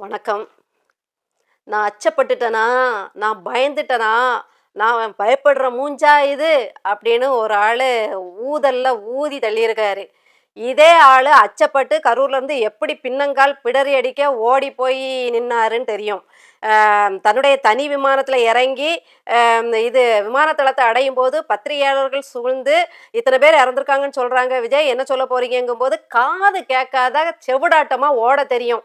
வணக்கம். நான் அச்சப்பட்டுட்டேனா? நான் பயந்துட்டேனா? நான் பயப்படுற மூஞ்சா இது? அப்படின்னு ஒரு ஆள் ஊதல்ல ஊதி தள்ளியிருக்காரு. இதே ஆள் அச்சப்பட்டு கரூர்லேருந்து எப்படி பின்னங்கால் பிடறி அடிக்க ஓடி போய் நின்னாருன்னு தெரியும். தன்னுடைய தனி விமானத்தில் இறங்கி இது விமானத்தளத்தை அடையும் போது பத்திரிகையாளர்கள் சூழ்ந்து இத்தனை பேர் இறந்துருக்காங்கன்னு சொல்கிறாங்க விஜய் என்ன சொல்ல போகிறீங்கும்போது காது கேட்காத செவிடாட்டமாக ஓட தெரியும்.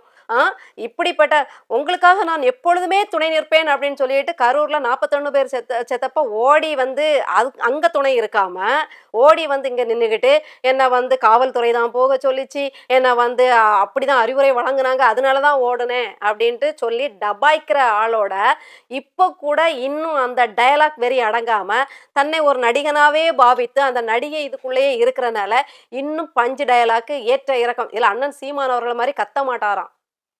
இப்படிப்பட்ட உங்களுக்காக நான் எப்பொழுதுமே துணை நிற்பேன் அப்படின்னு சொல்லிட்டு கரூரில் நாற்பத்தொன்னு பேர் செத்த செத்தப்ப ஓடி வந்து அது அங்கே துணை இருக்காமல் ஓடி வந்து இங்கே நின்றுக்கிட்டு என்னை வந்து காவல்துறை தான் போக சொல்லிச்சு. என்னை வந்து அப்படி தான் அறிவுரை வழங்குனாங்க. அதனால தான் ஓடுனேன் அப்படின்ட்டு சொல்லி டபாய்க்கிற ஆளோட இப்போ கூட இன்னும் அந்த டயலாக் வெறி அடங்காமல் தன்னை ஒரு நடிகனாகவே பாவித்து அந்த நடிகை இதுக்குள்ளேயே இருக்கிறனால இன்னும் பஞ்சு டயலாக்கு ஏற்ற இறக்கம். இல்லை அண்ணன் சீமானவர்கள் மாதிரி கத்த மாட்டாராம்.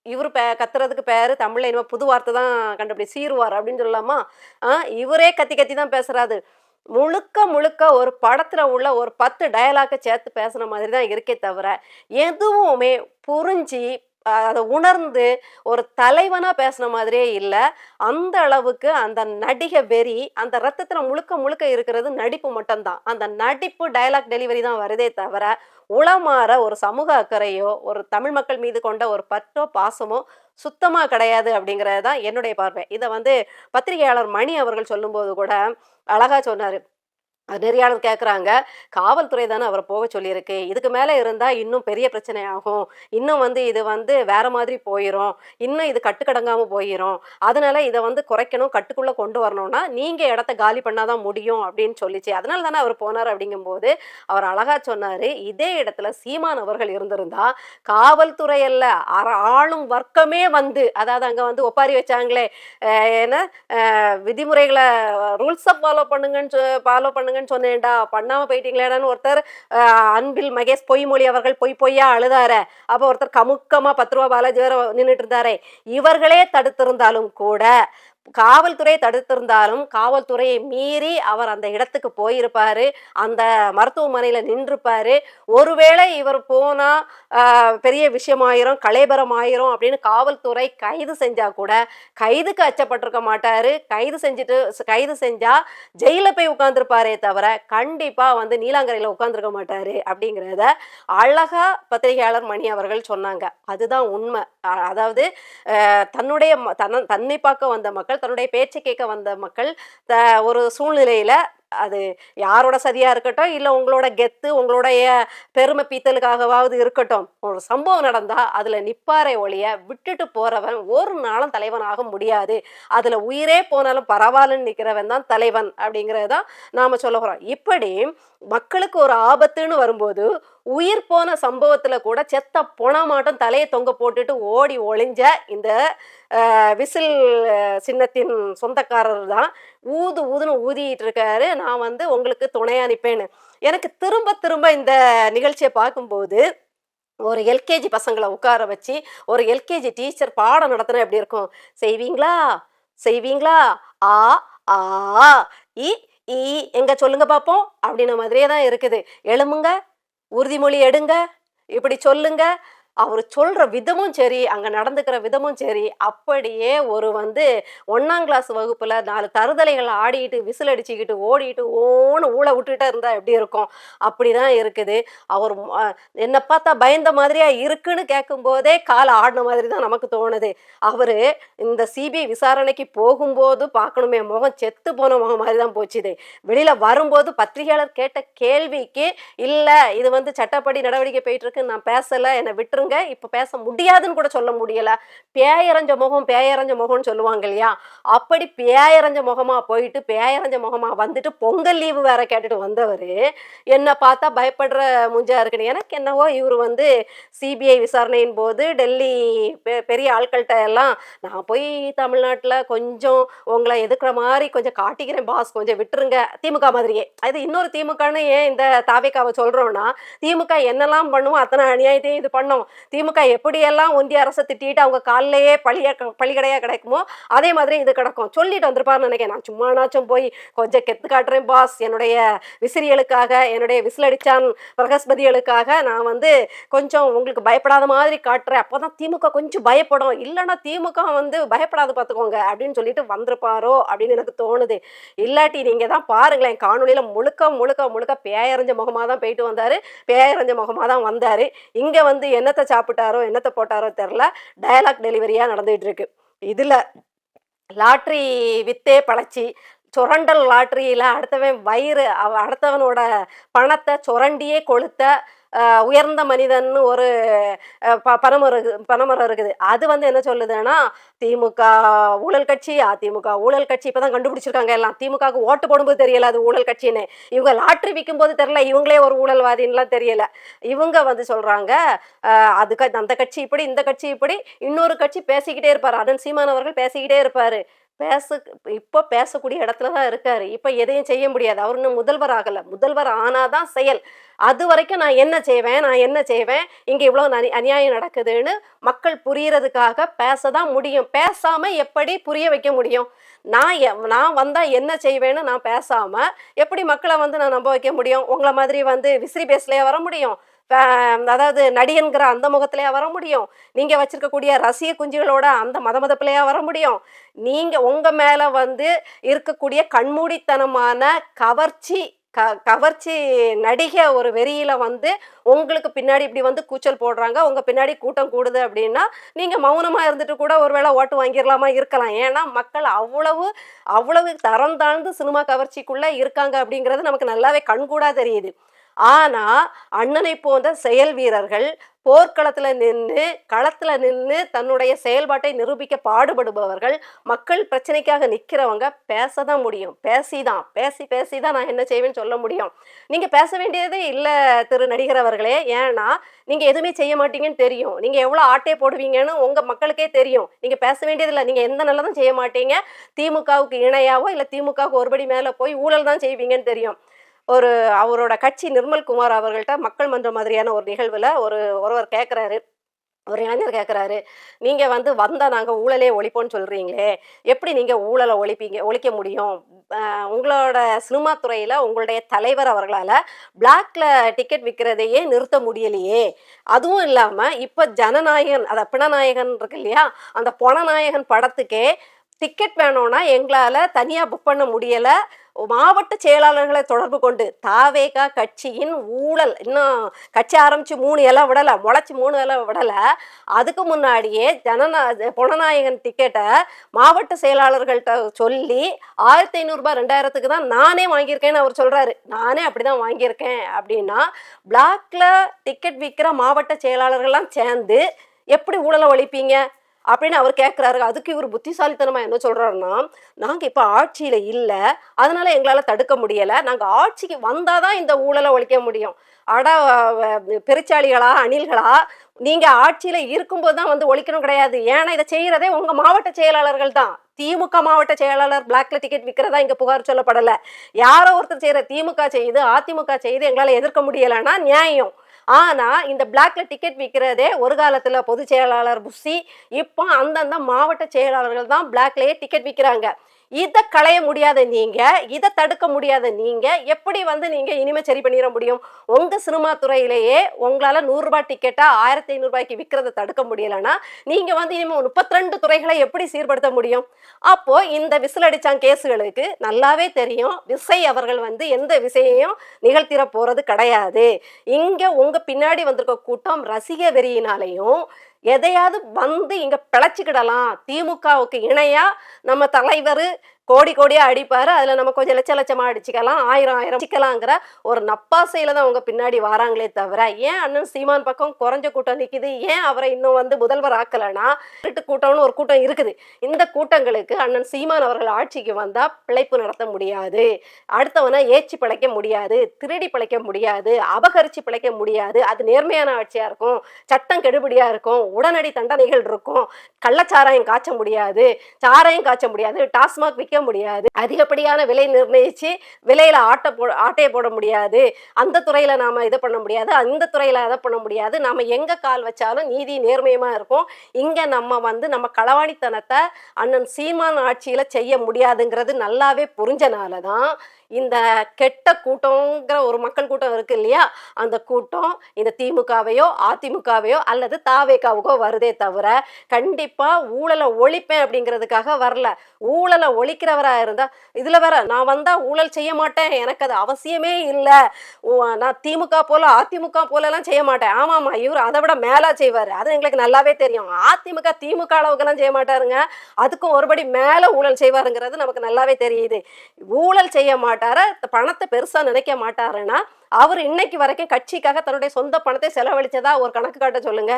இவர் பே கத்துறதுக்கு பேர் தமிழில் இனிமேல் புது வார்த்தை தான் கண்டுபிடி சீருவார் அப்படின்னு சொல்லலாமா? ஆ இவரே கத்தி கத்தி தான் பேசுறாரு. முழுக்க முழுக்க ஒரு படத்துல உள்ள ஒரு பத்து டயலாக்கை சேர்த்து பேசுன மாதிரி தான் இருக்கே தவிர எதுவுமே புரிஞ்சு அதை உணர்ந்து ஒரு தலைவனாக பேசின மாதிரியே இல்லை. அந்த அளவுக்கு அந்த நடிகை வெறி அந்த ரத்தத்தில் முழுக்க முழுக்க இருக்கிறது நடிப்பு மட்டும்தான். அந்த நடிப்பு டயலாக் டெலிவரி தான் வருதே தவிர உளமாற ஒரு சமூக அக்கறையோ ஒரு தமிழ் மக்கள் மீது கொண்ட ஒரு பற்றோ பாசமோ சுத்தமாக கிடையாது அப்படிங்கிறது தான் என்னுடைய பார்வை. இதை வந்து பத்திரிகையாளர் மணி அவர்கள் சொல்லும்போது கூட அழகா சொன்னார். அது நிறைய கேட்குறாங்க காவல்துறை தானே அவரை போக சொல்லியிருக்கு. இதுக்கு மேலே இருந்தால் இன்னும் பெரிய பிரச்சனை ஆகும். இன்னும் வந்து இது வந்து வேற மாதிரி போயிடும் இன்னும் இது கட்டுக்கடங்காமல் போயிடும் அதனால இதை வந்து குறைக்கணும் கட்டுக்குள்ளே கொண்டு வரணும்னா நீங்கள் இடத்த காலி பண்ணாதான் முடியும் அப்படின்னு சொல்லிச்சு. அதனால தானே அவர் போனார் அப்படிங்கும்போது அவர் அழகா சொன்னார் இதே இடத்துல சீமான் அவர்கள் இருந்திருந்தா காவல்துறை அல்ல அற- ஆளும் வர்க்கமே வந்து அதாவது அங்கே வந்து ஒப்பாரி வச்சாங்களே என்ன விதிமுறைகளை ரூல்ஸை ஃபாலோ பண்ணுங்கன்னு ஃபாலோ பண்ணுங்க இருக்குன்னு சொன்னேன்டா பண்ணாமல் போயிட்டீங்களேடான்னு ஒருத்தர் அன்பில் மகேஷ் பொய்மொழி அவர்கள் பொய் பொய்யா அழுதார. அப்போ ஒருத்தர் கமுக்கமாக பத்து ரூபா பாலாஜி வேற நின்றுட்டு இருந்தாரே. இவர்களே தடுத்திருந்தாலும் கூட காவல்துறை தடுத்திருந்தாலும் காவல்துறையை மீறி அவர் அந்த இடத்துக்கு போயிருப்பாரு. அந்த மருத்துவமனையில் நின்றுப்பாரு. ஒருவேளை இவர் போனா பெரிய விஷயமாயிரும் கலைபரம் ஆயிரும் அப்படின்னு காவல்துறை கைது செஞ்சா கூட கைதுக்கு அச்சப்பட்டிருக்க மாட்டாரு. கைது செஞ்சுட்டு கைது செஞ்சா ஜெயில போய் உட்காந்துருப்பாரே தவிர கண்டிப்பா வந்து நீலாங்கரையில உட்காந்துருக்க மாட்டாரு அப்படிங்கிறத அழகா பத்திரிகையாளர் மணி அவர்கள் சொன்னாங்க. அதுதான் உண்மை. அதாவது தன்னுடைய ம- தன்னை பார்க்க வந்த மக்கள் தன்னுடைய பேச்சை கேட்க வந்த மக்கள் த ஒரு சூழ்நிலையில அது யாரோட சதியா இருக்கட்டும் இல்லை உங்களோட கெத்து உங்களுடைய பெருமை பீத்தலுக்காகவாவது இருக்கட்டும் ஒரு சம்பவம் நடந்தா அதுல நிப்பாரை ஒழிய விட்டுட்டு போறவன் ஒரு நாளும் தலைவனாக முடியாது. அதுல உயிரே போனாலும் பரவாயில்லன்னு நிக்கிறவன் தான் தலைவன் அப்படிங்கிறதான் நாம சொல்ல போகிறோம் இப்படி மக்களுக்கு ஒரு ஆபத்துன்னு வரும்போது உயிர் போன சம்பவத்துல கூட செத்த பொணமாட்டம் தலையை தொங்க போட்டுட்டு ஓடி ஒளிஞ்ச இந்த விசில் சின்னத்தின் சொந்தக்காரர் தான். ஊது ஊதுன்னு ஊதிட்டு இருக்காரு. நான் வந்து உங்களுக்கு துணையா அனுப்பேன்னு எனக்கு திரும்ப திரும்ப இந்த நிகழ்ச்சியை பார்க்கும்போது ஒரு எல்கேஜி பசங்களை உட்கார வச்சு ஒரு எல்கேஜி டீச்சர் பாடம் நடத்தினா எப்படி இருக்கும்? செய்வீங்களா? செய்வீங்களா? ஆ ஆ இ எங்க சொல்லுங்க பார்ப்போம் அப்படின்ன மாதிரியே தான் இருக்குது. எழுமுங்க உறுதிமொழி எடுங்க. இப்படி சொல்லுங்க. அவர் சொல்கிற விதமும் சரி அங்கே நடந்துக்கிற விதமும் சரி அப்படியே ஒரு வந்து ஒன்றாம் கிளாஸ் வகுப்பில் நாலு தருதலைகள் ஆடிட்டு விசில் அடிச்சுக்கிட்டு ஓடிட்டு ஓன்னு ஊழ விட்டுட்டே இருந்தால் எப்படி இருக்கும்? அப்படி தான் இருக்குது. அவர் என்னை பார்த்தா பயந்த மாதிரியாக இருக்குன்னு கேட்கும்போதே காலை ஆடின மாதிரி தான் நமக்கு தோணுது. அவர் இந்த சிபிஐ விசாரணைக்கு போகும்போது பார்க்கணுமே முகம் செத்து போன முகம் மாதிரி தான் போச்சுது. வெளியில் வரும்போது பத்திரிகையாளர் கேட்ட கேள்விக்கு இல்லை இது வந்து சட்டப்படி நடவடிக்கை போயிட்டுருக்கு நான் பேசலை என்னை விட்டுருங்க இப்ப பேச முடியாதுன்னு கூட சொல்ல முடியல. பேயரஞ்ச முகம் பேயரஞ்ச முகம்னு சொல்லுவாங்க இல்லையா? அப்படி பேயரஞ்ச முகமா போயிட்டு பேயரஞ்ச முகமா வந்துட்டு பொங்கல் லீவு வேற கேட்டுட்டு வந்தவர் என்னை பார்த்தா பயப்படுற முஞ்சா இருக்குன்னு. எனக்கு என்னவோ இவர் வந்து சிபிஐ விசாரணையின் போது டெல்லி பெ- பெரிய ஆட்கள்கிட்ட எல்லாம் நான் போய் தமிழ்நாட்டில் கொஞ்சம் உங்களை எதுக்குற மாதிரி கொஞ்சம் காட்டிக்கிறேன் பாஸ் கொஞ்சம் விட்டுருங்க. திமுக மாதிரியே. அது இன்னொரு திமுகன்னு ஏன் இந்த தாவேக்காவை சொல்கிறோன்னா திமுக என்னெல்லாம் பண்ணுவோம் அத்தனை அநியாயத்தையும் இது பண்ணோம். திமுக எப்படியெல்லாம் ஒன்றிய அரசை திட்டிட்டு அவங்க காலிலேயே பழிய பழிகடையா கிடைக்குமோ அதே மாதிரி இது கிடக்கும். சொல்லிட்டு வந்திருப்பாருன்னு நினைக்கிறேன். நான் சும்மானாச்சும் போய் கொஞ்சம் கெத்து காட்டுறேன் பாஸ் என்னுடைய விசிறிகளுக்காக என்னுடைய விசிலடிச்சான் பிரகஸ்பதிகளுக்காக நான் வந்து கொஞ்சம் உங்களுக்கு பயப்படாத மாதிரி காட்டுறேன். அப்போதான் திமுக கொஞ்சம் பயப்படும். இல்லைன்னா திமுக வந்து பயப்படாது பார்த்துக்கோங்க அப்படின்னு சொல்லிட்டு வந்திருப்பாரோ அப்படின்னு எனக்கு தோணுது. இல்லாட்டி நீங்க தான் பாருங்களேன் காணொலியில் முழுக்க முழுக்க முழுக்க பேயறிஞ்ச முகமாக தான் போயிட்டு வந்தார். பேயறிஞ்ச முகமாக தான் வந்தார். இங்கே வந்து என்னத்தை சாப்பிட்டாரோ என்னத்தை போட்டாரோ தெரில. டயலாக் டெலிவரியா நடந்துகிட்டு இருக்கு இதுல லாட்ரி வித்தே பழச்சி சுரண்டல் லாட்ரியில் அடுத்தவன் வயிறு அவ அடுத்தவனோட பணத்தை சுரண்டியே கொளுத்த உயர்ந்த மனிதன்னு ஒரு ப பனைமரம் இருக்குது இருக்குது. அது வந்து என்ன சொல்லுதுன்னா திமுக ஊழல் கட்சி அதிமுக ஊழல் கட்சி இப்போ தான் கண்டுபிடிச்சிருக்காங்க எல்லாம். திமுகவுக்கு ஓட்டு போடும்போது தெரியல அது ஊழல் கட்சின்னு. இவங்க லாட்ரி விற்கும் போது தெரியல இவங்களே ஒரு ஊழல்வாதின்லாம் தெரியல. இவங்க வந்து சொல்கிறாங்க அதுக்கு அந்த கட்சி இப்படி இந்த கட்சி இப்படி. இன்னொரு கட்சி பேசிக்கிட்டே இருப்பார். அதன் சீமானவர்கள் பேசிக்கிட்டே இருப்பார். பேச இப்போ பேசக்கூடிய இடத்துல தான் இருக்காரு. இப்போ எதையும் செய்ய முடியாது. அவர் இன்னும் முதல்வர் ஆகலை. முதல்வர் ஆனாதான் செயல். அது வரைக்கும் நான் என்ன செய்வேன்? நான் என்ன செய்வேன்? இங்கே இவ்வளோ அநி- அநியாயம் நடக்குதுன்னு மக்கள் புரியறதுக்காக பேச தான் முடியும். பேசாமல் எப்படி புரிய வைக்க முடியும்? நான் எ- நான் வந்தால் என்ன செய்வேன்னு நான் பேசாமல் எப்படி மக்களை வந்து நான் நம்ப வைக்க முடியும்? உங்களை மாதிரி வந்து விசிறி பேசலையே வர முடியும்? அதாவது நடிகன்கிற அந்த முகத்திலேயே வர முடியும்? நீங்கள் வச்சிருக்கக்கூடிய ரசிக குஞ்சுகளோட அந்த மத மதப்பிலையா வர முடியும்? நீங்கள் உங்கள் மேலே வந்து இருக்கக்கூடிய கண்மூடித்தனமான கவர்ச்சி க கவர்ச்சி நடிகை ஒரு வெறியில் வந்து உங்களுக்கு பின்னாடி இப்படி வந்து கூச்சல் போடுறாங்க. உங்கள் பின்னாடி கூட்டம் கூடுது அப்படின்னா நீங்கள் மௌனமாக இருந்துட்டு கூட ஒருவேளை ஓட்டு வாங்கிடலாமா இருக்கலாம். ஏன்னா மக்கள் அவ்வளவு அவ்வளவு தரம் தாழ்ந்து சினிமா கவர்ச்சிக்குள்ளே இருக்காங்க அப்படிங்கிறது நமக்கு நல்லாவே கண்கூடாக தெரியுது. ஆனா அண்ணனை போன்ற செயல் வீரர்கள் போர்க்களத்துல நின்று களத்துல நின்று தன்னுடைய செயல்பாட்டை நிரூபிக்க பாடுபடுபவர்கள் மக்கள் பிரச்சனைக்காக நிக்கிறவங்க பேசதான் முடியும். பேசிதான். பேசி பேசி தான் நான் என்ன செய்வேன்னு சொல்ல முடியும். நீங்க பேச வேண்டியதே இல்லை திரு நடிகர் அவர்களே. ஏன்னா நீங்க எதுவுமே செய்ய மாட்டீங்கன்னு தெரியும். நீங்க எவ்வளவு ஆட்டே போடுவீங்கன்னு உங்க மக்களுக்கே தெரியும். நீங்க பேச வேண்டியதில்லை நீங்க எந்த நல்லதும் செய்ய மாட்டீங்க. திமுகவுக்கு இணையாவோ இல்லை திமுகவுக்கு ஒருபடி மேல போய் ஊழல் தான் செய்வீங்கன்னு தெரியும். ஒரு அவரோட கட்சி நிர்மல் குமார் அவர்கள்ட்ட மக்கள் மன்றம் மாதிரியான ஒரு நிகழ்வில் ஒரு ஒருவர் கேட்குறாரு ஒரு இளைஞர் கேட்குறாரு நீங்கள் வந்து வந்தால் நாங்கள் ஊழலே ஒழிப்போம்னு சொல்கிறீங்களே எப்படி நீங்கள் ஊழலை ஒழிப்பீங்க ஒழிக்க முடியும்? உங்களோட சினிமா துறையில் உங்களுடைய தலைவர் அவர்களால் பிளாக்ல டிக்கெட் விற்கிறதையே நிறுத்த முடியலையே. அதுவும் இல்லாமல் இப்போ ஜனநாயகன் அதை பிணநாயகன் இருக்கு இல்லையா? அந்த பொணநாயகன் படத்துக்கே டிக்கெட் வேணும்னா எங்களால் தனியாக புக் பண்ண முடியலை. மாவட்ட செயலாளர்களை தொடர்பு கொண்டு தாவேகா கட்சியின் ஊழல் இன்னும் கட்சி ஆரம்பிச்சு மூணு இலை விடலை முளைச்சி மூணு இலை விடலை. அதுக்கு முன்னாடியே ஜனநா புலநாயகன் டிக்கெட்டை மாவட்ட செயலாளர்கள்ட்ட சொல்லி ஆயிரத்தி ஐநூறுரூபா ரெண்டாயிரத்துக்கு தான் நானே வாங்கியிருக்கேன்னு அவர் சொல்கிறாரு நானே அப்படி தான் வாங்கியிருக்கேன் அப்படின்னா பிளாக்ல டிக்கெட் விற்கிற மாவட்ட செயலாளர்கள்லாம் சேர்ந்து எப்படி ஊழலை ஒழிப்பீங்க? அப்படின்னு அவர் கேட்குறாரு அதுக்கு இவர் புத்திசாலித்தனமாக என்ன சொல்கிறாருன்னா நாங்கள் இப்போ ஆட்சியில் இல்லை. அதனால் எங்களால் தடுக்க முடியலை. நாங்கள் ஆட்சிக்கு வந்தால் தான் இந்த ஊழலை ஒழிக்க முடியும். அட பெருச்சாளிகளா அணில்களா நீங்கள் ஆட்சியில் இருக்கும்போது தான் வந்து ஒழிக்கணும் கிடையாது. ஏன்னா இதை செய்கிறதே உங்கள் மாவட்ட செயலாளர்கள் தான். திமுக மாவட்ட செயலாளர் பிளாக்ல டிக்கெட் விற்கிறதா இங்கே புகார் சொல்லப்படலை. யாரோ ஒருத்தர் செய்கிற திமுக செய்யுது அதிமுக செய்யுது எங்களால் எதிர்க்க முடியலைன்னா நியாயம். ஆனா இந்த பிளாக்ல டிக்கெட் விற்கிறதே ஒரு காலத்துல பொதுச் செயலாளர் புஷி இப்போ அந்தந்த மாவட்ட செயலாளர்கள் தான் பிளாக்லயே டிக்கெட் விற்கிறாங்க இதை களைய முடியாத நீங்க இதை தடுக்க முடியாத நீங்க எப்படி வந்து நீங்க இனிமே சரி பண்ணிட முடியும்? உங்க சினிமா துறையிலேயே உங்களால நூறு ரூபாய் டிக்கெட்டா ஆயிரத்தி ஐநூறு ரூபாய்க்கு விற்கிறத தடுக்க முடியலன்னா நீங்க வந்து இனிமே முப்பத்தி ரெண்டு துறைகளை எப்படி சீர்படுத்த முடியும்? அப்போ இந்த விசில் அடிச்சான் கேஸுகளுக்கு நல்லாவே தெரியும். விசை அவர்கள் வந்து எந்த விசையையும் நிகழ்த்திட போறது கிடையாது. இங்க உங்க பின்னாடி வந்திருக்க கூட்டம் ரசிக வெறியினாலையும் எதையாவது வந்து இங்கே பிழைச்சிக்கிடலாம். திமுகவுக்கு இணையாக நம்ம தலைவர் கோடி கோடியா அடிப்பாரு. அதுல நம்ம கொஞ்சம் லட்ச லட்சமா அடிச்சுக்கலாம். ஆயிரம் ஆயிரம் அடிச்சுக்கலாங்கிற ஒரு நப்பாசையில தான் அவங்க பின்னாடி வராங்களே தவிர ஏன் அண்ணன் சீமான் பக்கம் குறைஞ்ச கூட்டம் நிக்குது? ஏன் அவரை இன்னும் வந்து முதல்வர் ஆக்கலைன்னா? திருட்டு கூட்டம்னு ஒரு கூட்டம் இருக்குது. இந்த கூட்டங்களுக்கு அண்ணன் சீமான் அவர்கள் ஆட்சிக்கு வந்தா பிழைப்பு நடத்த முடியாது. அடுத்தவனை ஏச்சி பிழைக்க முடியாது. திருடி பிழைக்க முடியாது. அபகரிச்சு பிழைக்க முடியாது. அது நேர்மையான ஆட்சியா இருக்கும். சட்டம் கெடுபடியாக இருக்கும். உடனடி தண்டனைகள் இருக்கும். கள்ளச்சாராயம் காய்ச்ச முடியாது. சாராயம் காய்ச்ச முடியாது. டாஸ்மாக் விற்க முடியாது. அதிகப்படியான விலை நிர்ணயிச்சு விலையில ஆட்டை போ ஆட்டையை போட முடியாது. அந்த துறையில நாம இதை பண்ண முடியாது. அந்த துறையில அதை பண்ண முடியாது. நாம எங்க கால் வச்சாலும் நீதி நேர்மையமாக இருக்கும். இங்க நம்ம வந்து நம்ம களவாணித்தனத்தை அண்ணன் சீமான் ஆட்சியில செய்ய முடியாதுங்கிறது நல்லாவே புரிஞ்சனால தான் இந்த கெட்ட கூட்டங்கிற ஒரு மக்கள் கூட்டம் இருக்கு இல்லையா? அந்த கூட்டம் இந்த திமுகவையோ அதிமுகவையோ அல்லது தாவேக்காவுக்கோ வருதே தவிர கண்டிப்பா ஊழலை ஒழிப்பேன் அப்படிங்கிறதுக்காக வரல. ஊழலை ஒழிக்கிறவரா இருந்தா இதுல வேற நான் வந்தா ஊழல் செய்ய மாட்டேன். எனக்கு அது அவசியமே இல்லை. நான் திமுக போல அதிமுக போல எல்லாம் செய்ய மாட்டேன். ஆமா இவர் அதை விட மேலா செய்வார். அது எங்களுக்கு நல்லாவே தெரியும். அதிமுக திமுக அளவுக்கெல்லாம் செய்ய மாட்டாருங்க. அதுக்கும் ஒருபடி மேல ஊழல் செய்வாருங்கிறது நமக்கு நல்லாவே தெரியுது. ஊழல் செய்ய மாட்டேன் மாட்டாரு? பணத்தை பெருசாக நினைக்க மாட்டாருன்னா அவர் இன்னைக்கு வரைக்கும் கட்சிக்காக தன்னுடைய சொந்த பணத்தை செலவழிச்சதா ஒரு கணக்கு காட்ட சொல்லுங்க.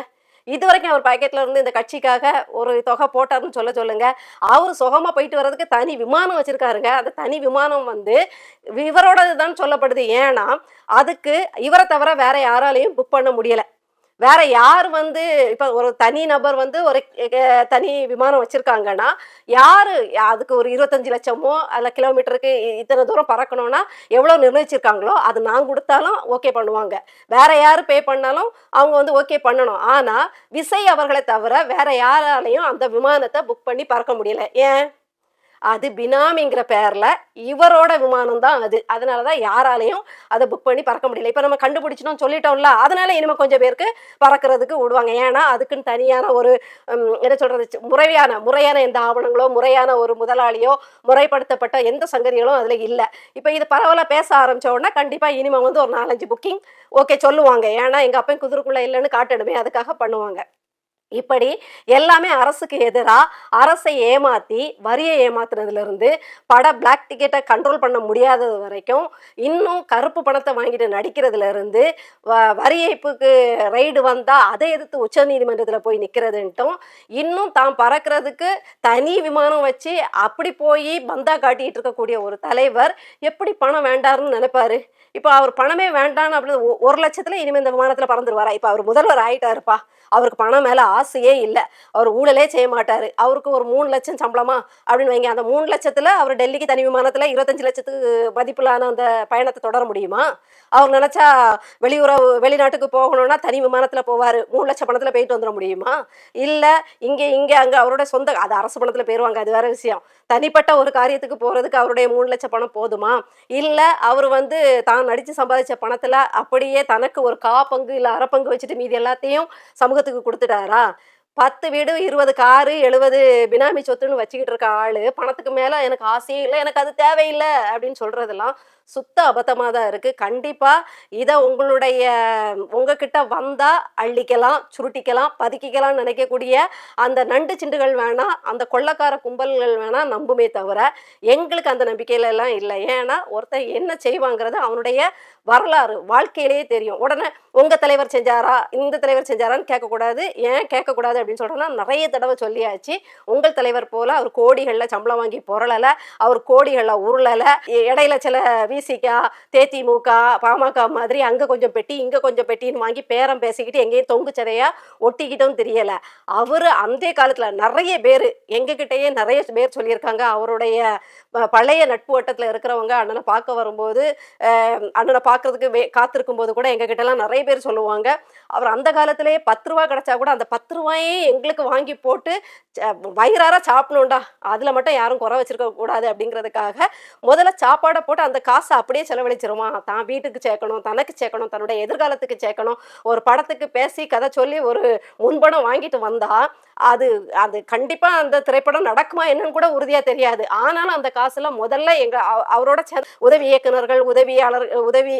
இது வரைக்கும் அவர் பாக்கெட்ல இருந்து இந்த கட்சிக்காக ஒரு தொகை போட்டாருன்னு சொல்ல சொல்லுங்க. அவர் சுகமா போயிட்டு வர்றதுக்கு தனி விமானம் வச்சிருக்காருங்க. அந்த தனி விமானம் வந்து இவரோடது தான் சொல்லப்படுது. ஏன்னா அதுக்கு இவரை தவிர வேற யாராலையும் புக் பண்ண முடியலை. வேற யார் வந்து இப்போ ஒரு தனி நபர் வந்து ஒரு தனி விமானம் வச்சிருக்காங்கன்னா யாரு அதுக்கு ஒரு இருபத்தஞ்சு லட்சமோ அல்ல கிலோமீட்டருக்கு இத்தனை தூரம் பறக்கணும்னா எவ்வளோ நிர்ணயிச்சிருக்காங்களோ அது நான் கொடுத்தாலும் ஓகே பண்ணுவாங்க. வேற யார் பே பண்ணாலும் அவங்க வந்து ஓகே பண்ணணும். ஆனால் விசை அவர்களை தவிர வேற யாராலையும் அந்த விமானத்தை புக் பண்ணி பறக்க முடியல. ஏன்? அது பினாமிங்கிற பேரில் இவரோட விமானம் தான் அது. அதனால தான் யாராலையும் அதை புக் பண்ணி பறக்க முடியல. இப்போ நம்ம கண்டுபிடிச்சினோம் சொல்லிட்டோம்ல அதனால இனிமேல் கொஞ்சம் பேருக்கு பறக்கிறதுக்கு விடுவாங்க. ஏன்னா அதுக்குன்னு தனியான ஒரு என்ன சொல்கிறது முறையான முறையான எந்த ஆவணங்களோ முறையான ஒரு முதலாளியோ முறைப்படுத்தப்பட்ட எந்த சங்கதிகளும் அதில் இல்லை. இப்போ இது பரவாயில்ல பேச ஆரம்பிச்ச உடனே இனிமேல் வந்து ஒரு நாலஞ்சு புக்கிங் ஓகே சொல்லுவாங்க. ஏன்னா எங்கள் அப்பன் குதிரைக்குள்ளே இல்லைன்னு காட்டணுமே அதுக்காக பண்ணுவாங்க. இப்படி எல்லாமே அரசுக்கு எதிராக அரசை ஏமாத்தி வரியை ஏமாத்துனதுலேருந்து பட பிளாக் டிக்கெட்டை கண்ட்ரோல் பண்ண முடியாதது வரைக்கும் இன்னும் கருப்பு பணத்தை வாங்கிட்டு நடிக்கிறதுலேருந்து வ- வரி ஏய்ப்புக்கு ரைடு வந்தால் அதை எதிர்த்து உச்சநீதிமன்றத்தில் போய் நிற்கிறதுன்ட்டும் இன்னும் தான் பறக்கிறதுக்கு தனி விமானம் வச்சு அப்படி போய் பந்தா காட்டிகிட்டு இருக்கக்கூடிய ஒரு தலைவர் எப்படி பணம் வேண்டாருன்னு நினைப்பாரு? இப்போ அவர் பணமே வேண்டான்னு அப்படின்னு ஒரு லட்சத்தில் இனிமே இந்த விமானத்தில் பறந்துருவாரா? இப்போ அவர் முதல்வர் ஆகிட்டாருப்பா அவருக்கு பணம் மேலே ஆசையே இல்லை. அவர் ஊழலே செய்ய மாட்டார். அவருக்கு ஒரு மூணு லட்சம் சம்பளமா அப்படின்னு வைங்க. அந்த மூணு லட்சத்துல அவர் டெல்லிக்கு தனி விமானத்தில் இருபத்தஞ்சு லட்சத்துக்கு மதிப்பிலான அந்த பயணத்தை தொடர முடியுமா? அவர் நினச்சா வெளியுறவு வெளிநாட்டுக்கு போகணும்னா தனி விமானத்தில் போவார். மூணு லட்சம் பணத்தில் போயிட்டு வந்துட முடியுமா? இல்லை இங்கே இங்கே அங்கே அவரோட சொந்த அது அரசு பணத்தில் போயிருவாங்க. அது வேற விஷயம். தனிப்பட்ட ஒரு காரியத்துக்கு போகிறதுக்கு அவருடைய மூணு லட்சம் பணம் போதுமா? இல்லை அவர் வந்து தான் நடித்து சம்பாதிச்ச பணத்தில் அப்படியே தனக்கு ஒரு கா பங்கு இல்லை அரை பங்கு வச்சுட்டு மீதி எல்லாத்தையும் சமூக குடும்பத்துக்கு கொடுத்துட்டாரா? பத்து வீடு இருபது காரு எழுபது பினாமி சொத்துன்னு வச்சுக்கிட்டு இருக்க ஆளு பணத்துக்கு மேல எனக்கு ஆசையே இல்லை எனக்கு அது தேவையில்லை அப்படின்னு சொல்றதெல்லாம் சுத்த அபத்தமாக தான் இருக்குது கண்டிப்பாக இதை உங்களுடைய உங்ககிட்ட வந்தால் அள்ளிக்கலாம் சுருட்டிக்கலாம் பதுக்கிக்கலாம் நினைக்கக்கூடிய அந்த நண்டு சிண்டுகள் வேணாம் அந்த கொள்ளக்கார கும்பல்கள் வேணாம் நம்புமே தவிர எங்களுக்கு அந்த நம்பிக்கையில எல்லாம் இல்லை. ஏன்னா ஒருத்தன் என்ன செய்வாங்கிறது அவனுடைய வரலாறு வாழ்க்கையிலேயே தெரியும். உடனே உங்கள் தலைவர் செஞ்சாரா? இந்த தலைவர் செஞ்சாரான்னு கேட்கக்கூடாது. ஏன் கேட்கக்கூடாது அப்படின்னு சொல்கிறேன்னா நிறைய தடவை சொல்லியாச்சு. உங்கள் தலைவர் போல் அவர் கோடிகளில் சம்பளம் வாங்கி பொருளலை அவர் கோடிகளில் உருளலை இடையில சில விசிகா தேதிமுக பாமக மாதிரி அங்கே கொஞ்சம் பெட்டி இங்கே கொஞ்சம் பெட்டின்னு வாங்கி பேரம் பேசிக்கிட்டு எங்கேயும் தொங்கு ஒட்டிக்கிட்டும் தெரியலை. அவர் அந்த காலத்தில் நிறைய பேர் எங்ககிட்டயே நிறைய பேர் சொல்லியிருக்காங்க. அவருடைய பழைய நட்பு வட்டத்தில் இருக்கிறவங்க அண்ணனை பார்க்க வரும்போது அண்ணனை பார்க்கறதுக்கு வே காத்திருக்கும் போது கூட எங்ககிட்டலாம் நிறைய பேர் சொல்லுவாங்க. அவர் அந்த காலத்திலேயே பத்து ரூபா கிடைச்சா கூட அந்த பத்து ரூபாயே எங்களுக்கு வாங்கி போட்டு வயிறாராக வயிறார சாப்பிடணும்டா. அதில் மட்டும் யாரும் குறை வச்சிருக்க கூடாது அப்படிங்கிறதுக்காக முதல்ல சாப்பாடை போட்டு அந்த காசு அப்படியே செலவழிச்சிருமா தான் வீட்டுக்கு சேர்க்கணும் தனக்கு சேர்க்கணும் தன்னுடைய எதிர்காலத்துக்கு சேர்க்கணும். ஒரு படத்துக்கு பேசி கதை சொல்லி ஒரு முன்பணம் வாங்கிட்டு வந்தா அது அது கண்டிப்பாக அந்த திரைப்படம் நடக்குமா என்னன்னு கூட உறுதியாக தெரியாது. ஆனாலும் அந்த காசில் முதல்ல எங்கள் அவரோட சேர்ந்து உதவி இயக்குனர்கள் உதவியாளர் உதவி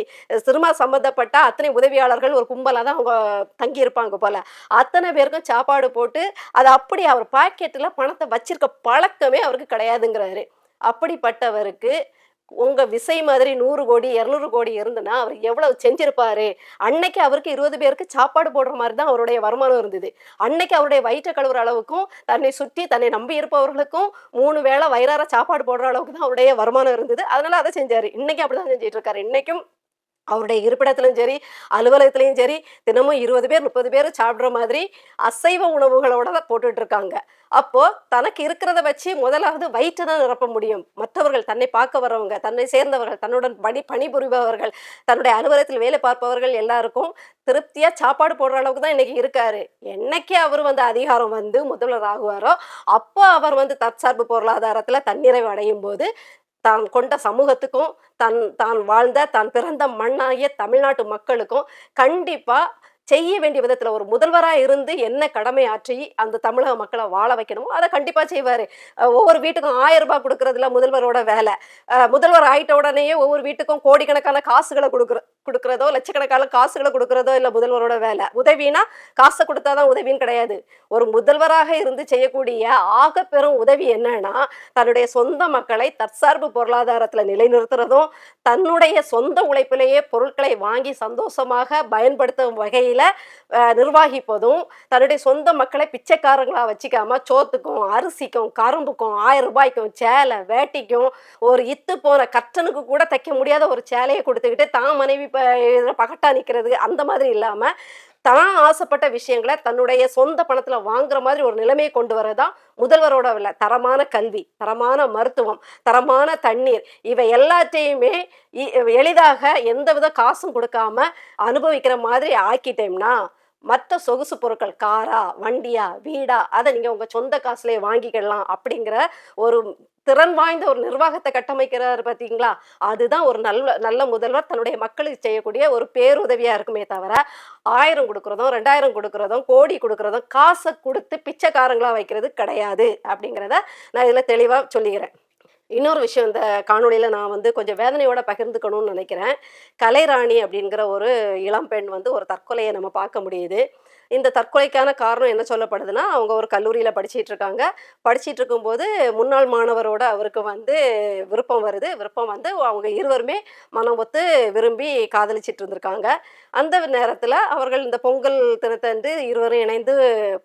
சினிமா சம்மந்தப்பட்ட அத்தனை உதவியாளர்கள் ஒரு கும்பலாக தான் அவங்க தங்கியிருப்பாங்க போல். போல அத்தனை பேருக்கும் சாப்பாடு போட்டு அதை அப்படி அவர் பாக்கெட்டில் பணத்தை வச்சிருக்க பழக்கமே அவருக்கு கிடையாதுங்கிறாரு. அப்படிப்பட்டவருக்கு உங்கள் விசை மாதிரி நூறு கோடி இரநூறு கோடி இருந்துன்னா அவர் எவ்வளவு செஞ்சிருப்பாரு? அன்னைக்கு அவருக்கு இருபது பேருக்கு சாப்பாடு போடுற மாதிரி தான் அவருடைய வருமானம் இருந்தது. அன்னைக்கு அவருடைய வயிற்று கழுவுற அளவுக்கும் தன்னை சுற்றி தன்னை நம்பி இருப்பவர்களுக்கும் மூணு வேளை வயிறார சாப்பாடு போடுற அளவுக்கு தான் அவருடைய வருமானம் இருந்தது. அதனால அதை செஞ்சாரு. இன்னைக்கு அப்படிதான் செஞ்சிட்டு இருக்காரு. இன்னைக்கும் அவருடைய இருப்பிடத்திலும் சரி அலுவலகத்திலையும் சரி தினமும் இருபது பேர் முப்பது பேர் சாப்பிட்ற மாதிரி அசைவ உணவுகளோட தான் போட்டுட்டு இருக்காங்க அப்போ தனக்கு இருக்கிறத வச்சு முதலாவது வயிற்று தான் நிரப்ப முடியும். மற்றவர்கள் தன்னை பார்க்க வரவங்க தன்னை சேர்ந்தவர்கள் தன்னுடன் பணி பணிபுரிபவர்கள் தன்னுடைய அலுவலகத்தில் வேலை பார்ப்பவர்கள் எல்லாருக்கும் திருப்தியா சாப்பாடு போடுற அளவுக்கு தான் இன்னைக்கு இருக்காரு. என்னைக்கே அவர் வந்து அதிகாரம் வந்து முதல்வர் ஆகுவாரோ அப்போ அவர் வந்து தற்சார்பு பொருளாதாரத்தில் தன்னிறைவு அடையும் போது தான் கொண்ட சமூகத்துக்கும் தன் தான் வாழ்ந்த தான் பிறந்த மண்ணாகிய தமிழ்நாட்டு மக்களுக்கும் கண்டிப்பாக செய்ய வேண்டிய விதத்தில் ஒரு முதல்வராக இருந்து என்ன கடமை ஆற்றி அந்த தமிழக மக்களை வாழ வைக்கணுமோ அதை கண்டிப்பாக செய்வார். ஒவ்வொரு வீட்டுக்கும் ஆயிரம் ரூபாய் கொடுக்குறதுல முதல்வரோட வேலை. முதல்வர் ஆயிட்ட உடனேயே ஒவ்வொரு வீட்டுக்கும் கோடிக்கணக்கான காசுகளை கொடுக்குற கொடுக்கறதோ லட்சக்கணக்கான காசுகளை கொடுக்கறதோ இல்லை முதல்வரோட வேலை. உதவினா காசை கொடுத்தாதான் உதவின்னு கிடையாது. ஒரு முதல்வராக இருந்து செய்யக்கூடிய ஆக பெரும் உதவி என்னன்னா தன்னுடைய சொந்த மக்களை தற்சார்பு பொருளாதாரத்தில் நிலைநிறுத்துறதும் தன்னுடைய சொந்த உழைப்பிலேயே பொருட்களை வாங்கி சந்தோஷமாக பயன்படுத்தும் வகையில் நிர்வாகிப்பதும் தன்னுடைய சொந்த மக்களை பிச்சைக்காரங்களாக வச்சுக்காம சோத்துக்கும் அரிசிக்கும் கரும்புக்கும் ஆயிரம் ரூபாய்க்கும் சேலை வேட்டிக்கும் ஒரு இத்து போன கற்றனுக்கு கூட தைக்க முடியாத ஒரு சேலையை கொடுத்துக்கிட்டு தான் மனைவி இப்போ இதுல பகட்டா நிற்கிறது அந்த மாதிரி இல்லாமல் தான் ஆசைப்பட்ட விஷயங்களை தன்னுடைய சொந்த பணத்தில் வாங்குற மாதிரி ஒரு நிலைமையை கொண்டு வரதான் முதல்வரோட இல்லை தரமான கல்வி தரமான மருத்துவம் தரமான தண்ணீர் இவை எல்லாத்தையுமே இ- எளிதாக எந்தவித காசும் கொடுக்காம அனுபவிக்கிற மாதிரி ஆக்கிட்டோம்னா மற்ற சொகுசு பொருட்கள் காரா வண்டியா வீடா அதை நீங்கள் உங்கள் சொந்த காசுலேயே வாங்கிக்கலாம் அப்படிங்கிற ஒரு திறன் வாய்ந்த ஒரு நிர்வாகத்தை கட்டமைக்கிறார் பார்த்தீங்களா? அதுதான் ஒரு நல்ல நல்ல முதல்வர் தன்னுடைய மக்களுக்கு செய்யக்கூடிய ஒரு பேருதவியாக இருக்குமே தவிர ஆயிரம் கொடுக்குறதும் ரெண்டாயிரம் கொடுக்குறதும் கோடி கொடுக்குறதும் காசை கொடுத்து பிச்சைக்காரங்களாக வைக்கிறது கிடையாது அப்படிங்கிறத நான் இதில் தெளிவாக சொல்லிக்கிறேன். இன்னொரு விஷயம் இந்த காணொலியில் நான் வந்து கொஞ்சம் வேதனையோட பகிர்ந்துக்கணும்னு நினைக்கிறேன். கலைராணி அப்படிங்கிற ஒரு இளம்பெண் வந்து ஒரு தற்கொலையை நம்ம பார்க்க முடியுது. இந்த தற்கொலைக்கான காரணம் என்ன சொல்லப்படுதுன்னா அவங்க ஒரு கல்லூரியில் படிச்சிட்டு இருக்காங்க படிச்சிட்டு இருக்கும்போது முன்னாள் மாணவரோட அவருக்கு வந்து விருப்பம் வருது. விருப்பம் வந்து அவங்க இருவருமே மனம் ஒத்து விரும்பி காதலிச்சிட்டு இருந்திருக்காங்க அந்த நேரத்தில் அவர்கள் இந்த பொங்கல் தினத்தன்று இருவரும் இணைந்து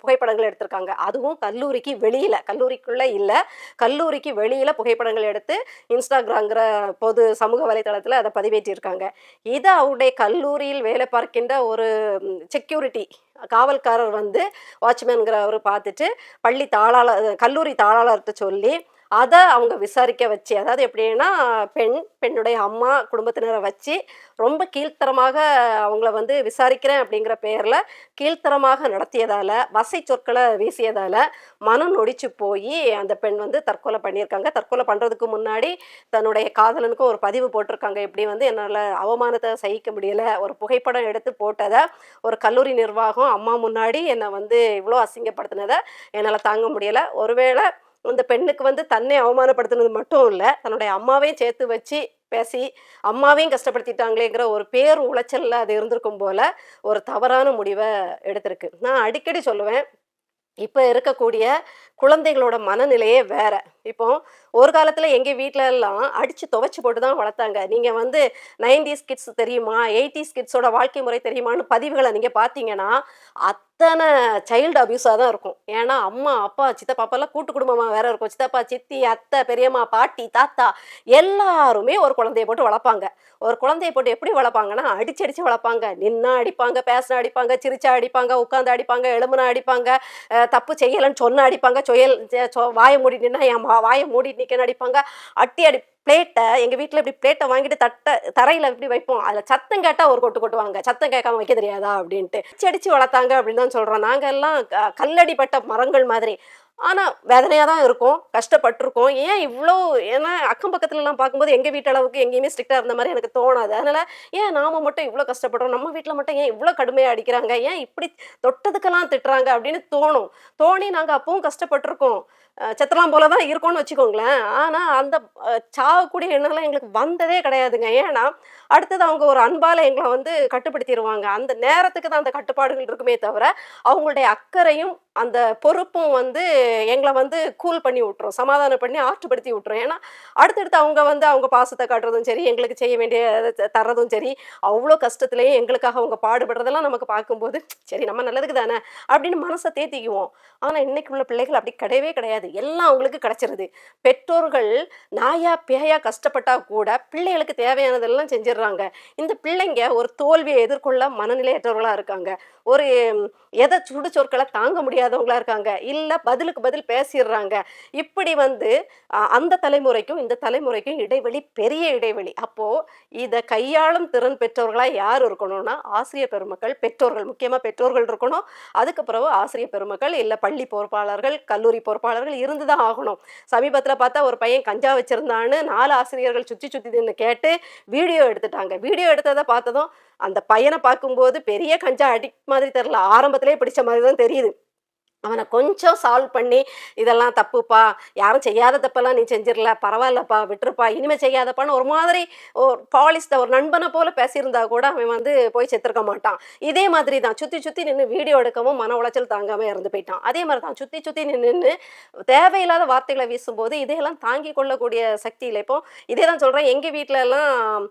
புகைப்படங்கள் எடுத்திருக்காங்க. அதுவும் கல்லூரிக்கு வெளியில் கல்லூரிக்குள்ளே இல்லை. கல்லூரிக்கு வெளியில் புகைப்படங்கள் எடுத்து இன்ஸ்டாகிராங்கிற பொது சமூக வலைதளத்தில் அதை பதிவேற்றியிருக்காங்க இது அவருடைய கல்லூரியில் வேலை பார்க்கின்ற ஒரு செக்யூரிட்டி காவல்காரர் வந்து வாட்ச்மேனுங்கிறவர் பார்த்துட்டு பள்ளி தாளாளர் கல்லூரி தாளாளர்கிட்ட சொல்லி அதை அவங்க விசாரிக்க வச்சு அதாவது எப்படின்னா பெண் பெண்ணுடைய அம்மா குடும்பத்தினரை வச்சு ரொம்ப கீழ்த்தரமாக அவங்கள வந்து விசாரிக்கிறேன் அப்படிங்கிற பெயரில் கீழ்த்தரமாக நடத்தியதால் வசை சொற்களை வீசியதால் மனம் நொடிச்சு போய் அந்த பெண் வந்து தற்கொலை பண்ணியிருக்காங்க. தற்கொலை பண்ணுறதுக்கு முன்னாடி தன்னுடைய காதலனுக்கும் ஒரு பதிவு போட்டிருக்காங்க. இப்படி வந்து என்னால் அவமானத்தை சகிக்க முடியல ஒரு புகைப்படம் எடுத்து போட்டதை ஒரு கல்லூரி நிர்வாகம் அம்மா முன்னாடி என்னை வந்து இவ்வளோ அசிங்கப்படுத்தினதை என்னால் தாங்க முடியலை. ஒருவேளை அந்த பெண்ணுக்கு வந்து தன்னை அவமானப்படுத்தினது மட்டும் இல்லை தன்னுடைய அம்மாவையும் சேர்த்து வச்சு பேசி அம்மாவையும் கஷ்டப்படுத்திட்டாங்களேங்கிற ஒரு பேர் உளைச்சல்ல அது இருந்திருக்கும் போல ஒரு தவறான முடிவை எடுத்திருக்கு. நான் அடிக்கடி சொல்லுவேன் இப்போ இருக்கக்கூடிய குழந்தைகளோட மனநிலையே வேற. இப்போ ஒரு காலத்தில் எங்கள் வீட்ல எல்லாம் அடித்து துவைச்சு போட்டு தான் வளர்த்தாங்க. நீங்கள் வந்து நைன்டிஸ் கிட்ஸ் தெரியுமா? எயிட்டிஸ் கிட்ஸோட வாழ்க்கை முறை தெரியுமான்னு பதிவுகளை நீங்கள் பார்த்தீங்கன்னா அத்தனை சைல்டு அபியூஸாக தான் இருக்கும். ஏன்னா அம்மா அப்பா சித்தப்பா அப்பெல்லாம் கூட்டு குடும்பமாக வேற இருக்கும். சித்தப்பா சித்தி அத்தை பெரியம்மா பாட்டி தாத்தா எல்லாருமே ஒரு குழந்தைய போட்டு வளர்ப்பாங்க. ஒரு குழந்தைய போட்டு எப்படி வளர்ப்பாங்கன்னா அடிச்சு அடிச்சு வளர்ப்பாங்க. நின்னா அடிப்பாங்க பேசினா அடிப்பாங்க சிரிச்சா அடிப்பாங்க உட்காந்து அடிப்பாங்க எலும்புனா அடிப்பாங்க தப்பு செய்யலைன்னு சொன்ன அடிப்பாங்க சொயல் வாய சொ- வாயை மூடி நின்னா என் வாயை மூடி நிற்க நடிப்பாங்க அட்டி அடி பிளேட்டை எங்கள் வீட்டில் இப்படி பிளேட்டை வாங்கிட்டு தட்டை தரையில் இப்படி வைப்போம்? அதில் சத்தம் கேட்டால் ஒரு கொட்டு கொட்டுவாங்க சத்தம் கேட்காம வைக்க தெரியாதா அப்படின்ட்டு. அடிச்சு வளர்த்தாங்க அப்படின்னு தான் சொல்கிறோம் நாங்கள் எல்லாம் க- கல்லடிப்பட்ட மரங்கள் மாதிரி. ஆனால் வேதனையாக தான் இருக்கும். கஷ்டப்பட்டிருக்கோம். ஏன் இவ்வளோ ஏன்னா அக்கம் பக்கத்துலலாம் பார்க்கும்போது எங்கள் வீட்டு அளவுக்கு எங்கேயுமே ஸ்ட்ரிக்டாக இருந்த மாதிரி எனக்கு தோணாது. அதனால் ஏன் நாம மட்டும் இவ்வளோ கஷ்டப்படுறோம்? நம்ம வீட்டில் மட்டும் ஏன் இவ்வளோ கடுமையாக அடிக்கிறாங்க? ஏன் இப்படி தொட்டதுக்கெல்லாம் திட்டுறாங்க அப்படின்னு தோணும். தோணி நாங்கள் அப்பவும் கஷ்டப்பட்டிருக்கோம். செத்தலாம் போல தான் இருக்கும்னு வச்சுக்கோங்களேன். ஆனால் அந்த சாகக்கூடிய எண்ணம்லாம் எங்களுக்கு வந்ததே கிடையாதுங்க. ஏன்னா அடுத்தது அவங்க ஒரு அன்பால் எங்களை வந்து கட்டுப்படுத்திடுவாங்க அந்த நேரத்துக்கு தான் அந்த கட்டுப்பாடுகள் இருக்குமே தவிர அவங்களுடைய அக்கறையும் அந்த பொறுப்பும் வந்து எங்களை வந்து கூல் பண்ணி விட்டுரும். சமாதானம் பண்ணி ஆற்றுப்படுத்தி விட்டுரும். ஏன்னா அடுத்தடுத்து அவங்க வந்து அவங்க பாசத்தை காட்டுறதும் சரி எங்களுக்கு செய்ய வேண்டிய தர்றதும் சரி அவ்வளோ கஷ்டத்துலேயே எங்களுக்காக அவங்க பாடுபடுறதெல்லாம் நமக்கு பார்க்கும்போது சரி நம்ம நல்லதுக்கு தானே? அப்படின்னு மனசை தேத்திக்குவோம். ஆனால் இன்னைக்கு உள்ள பிள்ளைகள் அப்படி கிடையவே கிடையாது. எல்லாம் அவங்களுக்கு கிடைச்சிருது. பெற்றோர்கள் நாயா பேயா கஷ்டப்பட்டா கூட பிள்ளைகளுக்கு தேவையானதெல்லாம் செஞ்சிடுறாங்க. இந்த பிள்ளைங்க ஒரு தோல்வியை எதிர்கொள்ள மனநிலையற்றவர்களாக இருக்காங்க. ஒரு எதை சுடு சொற்களை தாங்க தெரியாதவங்களா இருக்காங்க. இல்ல பதிலுக்கு பதில் பேசிடுறாங்க. இப்படி வந்து அந்த தலைமுறைக்கும் இந்த தலைமுறைக்கும் இடைவெளி பெரிய இடைவெளி. அப்போ இதை கையாளும் திறன் பெற்றவர்களா யார் இருக்கணும்னா ஆசிரியர் பெருமக்கள் பெற்றோர்கள் முக்கியமா பெற்றோர்கள் இருக்கணும். அதுக்கு பிறகு ஆசிரியர் பெருமக்கள் இல்ல பள்ளி பொறுப்பாளர்கள் கல்லூரி பொறுப்பாளர்கள் இருந்துதான் ஆகணும். சமீபத்துல பார்த்தா ஒரு பையன் கஞ்சா வச்சிருந்தான்னு நாலு ஆசிரியர்கள் சுத்தி சுத்தி நின்று கேட்டு வீடியோ எடுத்துட்டாங்க. வீடியோ எடுத்ததை பார்த்ததும் அந்த பையனை பார்க்கும்போது பெரிய கஞ்சா அடிக்ட் மாதிரி தெரில ஆரம்பத்திலே பிடிச்ச மாதிரி தான் தெரியுது. அவனை கொஞ்சம் சால்வ் பண்ணி இதெல்லாம் தப்புப்பா யாரும் செய்யாத தப்பெல்லாம் நீ செஞ்சிடல பரவாயில்லப்பா விட்டுருப்பா இனிமே செய்யாதப்பான்னு ஒரு மாதிரி ஒரு பாலிஸ்ட ஒரு நண்பனை போல பேசியிருந்தா கூட அவன் வந்து போய் செத்துருக்க மாட்டான். இதே மாதிரி தான் சுற்றி சுற்றி நின்று வீடியோ எடுக்கவும் மன உளைச்சல் தாங்காம இறந்து போயிட்டான். அதே மாதிரி தான் சுற்றி சுற்றி நின்று தேவையில்லாத வார்த்தைகளை வீசும்போது இதையெல்லாம் தாங்கி கொள்ளக்கூடிய சக்தி இல்லை இப்போ இதே தான் சொல்கிறேன் எங்கள் வீட்டிலலாம்